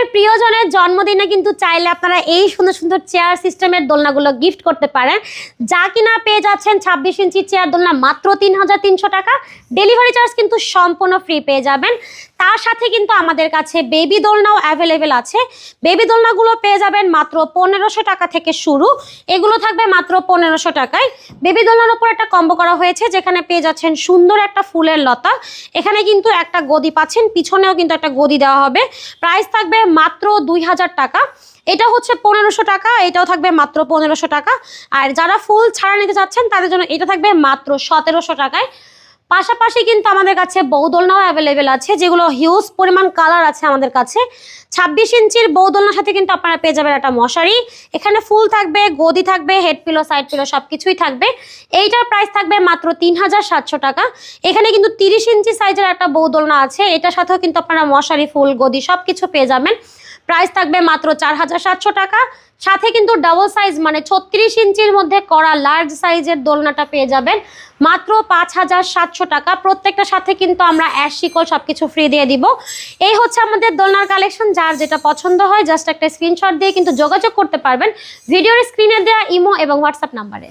আপনার প্রিয়জনের জন্মদিনে কিন্তু চাইলে আপনারা এই সুন্দর সুন্দর চেয়ার সিস্টেমের দোলনাগুলো গিফট করতে পারেন। যা কিনা পেয়ে যাচ্ছেন ছাব্বিশ ইঞ্চি চেয়ার দোলনা মাত্র তিন হাজার তিনশো টাকা। ডেলিভারি চার্জ কিন্তু সম্পূর্ণ ফ্রি পেয়ে যাবেন। তার সাথে কিন্তু আমাদের কাছে বেবি দোলনাও অ্যাভেলেবেল আছে। বেবি দোলনাগুলো পেয়ে যাবেন মাত্র পনেরোশো টাকা থেকে শুরু। এগুলো থাকবে মাত্র পনেরোশো টাকায়। বেবি দোলনার উপর একটা কম্বো করা হয়েছে, যেখানে পেয়ে যাচ্ছেন সুন্দর একটা ফুলের লতা। এখানে কিন্তু একটা গদি পাচ্ছেন, পিছনেও কিন্তু একটা গদি দেওয়া হবে। প্রাইস থাকবে মাত্র দুই হাজার টাকা। এটা হচ্ছে পনেরোশো টাকা, এটাও থাকবে মাত্র পনেরোশো টাকা। আর যারা ফুল ছাড়া নিতে চাচ্ছেন, তাদের জন্য এটা থাকবে মাত্র সতেরোশো টাকায়। পাশাপাশি কিন্তু আমাদের কাছে বৌদোলনাও অ্যাভেলেবেল আছে, যেগুলো হিউজ পরিমাণ কালার আছে আমাদের কাছে। ছাব্বিশ ইঞ্চির বৌদোলনার সাথে কিন্তু আপনারা পেয়ে যাবেন একটা মশারি। এখানে ফুল থাকবে, গদি থাকবে হেড পিলো সাইড পিলো সব কিছুই থাকবে। এইটার প্রাইস থাকবে মাত্র তিন হাজার সাতশো টাকা। এখানে কিন্তু তিরিশ ইঞ্চি সাইজের একটা বৌদোলনা আছে। এটার সাথেও কিন্তু আপনারা মশারি, ফুল, গদি সব কিছু পেয়ে যাবেন। প্রাইস থাকবে মাত্র চার হাজার সাতশো টাকা। সাথে কিন্তু ডাবল সাইজ মানে ছত্রিশ ইঞ্চির মধ্যে করা লার্জ সাইজের দোলনাটা পেয়ে যাবেন। মাত্র পাঁচ হাজার সাতশো টাকা। প্রত্যেকটা সাথে কিন্তু আমরা অ্যাশ শিকল সব কিছু ফ্রি দিয়ে দিব। এই হচ্ছে আমাদের দোলনার কালেকশন যার যেটা পছন্দ হয় জাস্ট একটা স্ক্রিনশট দিয়ে কিন্তু যোগাযোগ করতে পারবেন। ভিডিওর স্ক্রিনে দেওয়া ইমো এবং হোয়াটসঅ্যাপ নাম্বারে